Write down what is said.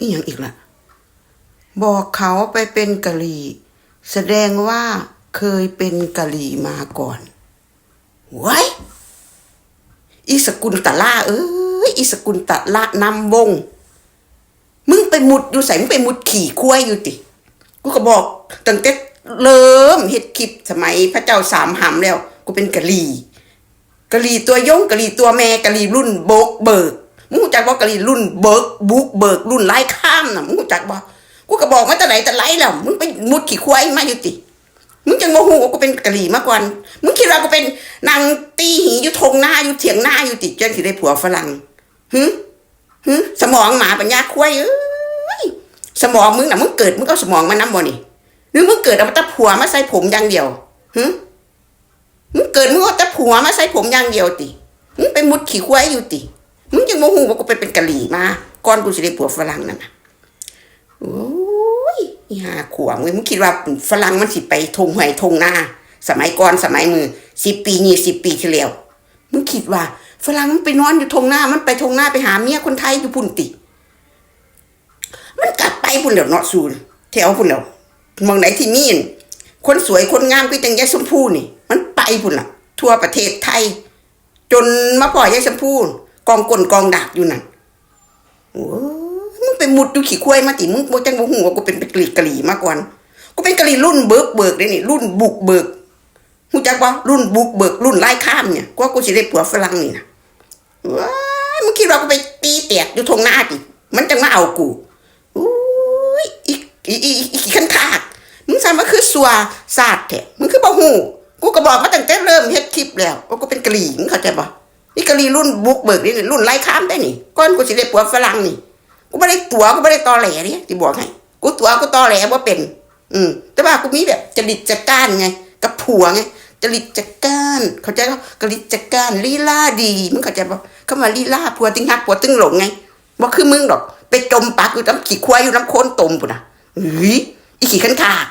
อีหยังอีกล่ะ บอกเขาไปเป็นกะหรี่แสดงว่าเคยเป็นกะหรี่มาก่อนไว้ยอีสกุลตะล่าเอ้ยอีสกุลตะละนำวง มึงไปมุดอยู่ใส่มึงไปมุดขี่คุ้ยอยู่ติ กูก็บอกตั้งแต่เริ่มเฮ็ดคลิปสมัยพระเจ้าสามหำแล้ว กูเป็นกะหรี่กะหรี่ตัวยงกะหรี่ตัวแม่กะหรี่รุ่นโบกเบิก มึงรู้จักบ่กะรีรุ่นเบิกบุกเบิกรุ่นไร้ข้ามน่ะมึงรู้จักบ่กูก็บอกมาแต่ไหนแต่ไรแล้วมึงไปมุดขี่ควายมาอยู่ติมึงจะโมโหกูเป็นกะหรี่มาก่อนมึงคิดว่ากูเป็นนางตีหีอยู่ทงหน้าอยู่เถียงหน้าอยู่ติจนสิได้ผัวฝรั่งฮึฮึสมองหมาปัญญาควายเอ้ยสมองมึงน่ะมึงเกิดมึงก็เอาสมองมาน้ำบ่นี่หรือมึงเกิดเอาแตะผัวมาใส่ผมอย่างเดียวฮึมึงเกิดมึงเอาแตะผัวมาใส่ผมอย่างเดียวติมึงไปมุดขี่ควายอยู่ติ มึงยังโมโหว่ากูไปเป็นกะหรี่มาก่อนกูสิได้ผัวฝรั่งนั่นน่ะโอ้ยอีห่าขวางเว้ยมึงคิดว่าฝรั่งมันสิไปทงหวยทงหน้า สมัยก่อนสมัยมือสิบปียี่สิบปีที่แล้วมึงคิดว่าฝรั่งมันไปนอนอยู่ทงหน้า มันไปทงหน้าไปหาเมียคนไทยอยู่พุ่นติ มันกลับไปพุ่นแล้วเนาะสูนแถวพุ่นแล้วมองไหนที่มีนคนสวยคนงามคือจังยายชมพู่นี่ มันไปพุ่นล่ะทั่วประเทศไทย จนมาปล่อยยายชมพู่ กองกลกองดาบอยู่นั่นโอ้มึงไปมุดดูขี้ควายมาติมึงบ่จังบ่ฮู้ว่ากูเป็นกะหรี่กะหรี่มาก่อนกูเป็นกะหรี่รุ่นเบิกเบิกเลยนี่รุ่นบุกเบิกฮู้จักบ่รุ่นบุกเบิกรุ่นไล่ข้ามเนี่ยกว่ากูสิได้ผัวฝรั่งนี่นะว้ามึงคิดว่ากูไปตีแตกอยู่ทงหน้าติมันจังมาเอากูอุ้ยอีอีอีอีอีขันขากมึงสามาคือสัวศาสตร์แท้มึงคือบ่ฮู้กูก็บอกมาตั้งแต่เริ่มเฮ็ดคลิปแล้วว่ากูเป็นกะหรี่มึงเข้าใจบ่ นี่กะหรี่รุ่นบุกเบิกนี่รุ่นไล่ข้ามได้นี่ก่อนกูสิได้ผัวฝรั่งนี่กูไม่ได้ตัวกูไม่ได้ตอแหลนี่ที่บอกให้กูตัวกูตอแหลว่าเป็น อืม แต่ว่ากูมีแบบจริตจักก้านไง กับผัวไงจริตจักก้านเขาใจก็จริตจักก้านลีลาดีมึงเข้าใจบ่เข้ามาลีลาผัวตึงฮักผัวตึงหลงไงบ่คือมึงดอก ไปจมปากอยู่น้ำขี้ควายอยู่น้ำโคลนตมปุ่นน่ะเฮ้ยอีขี้ขันขาก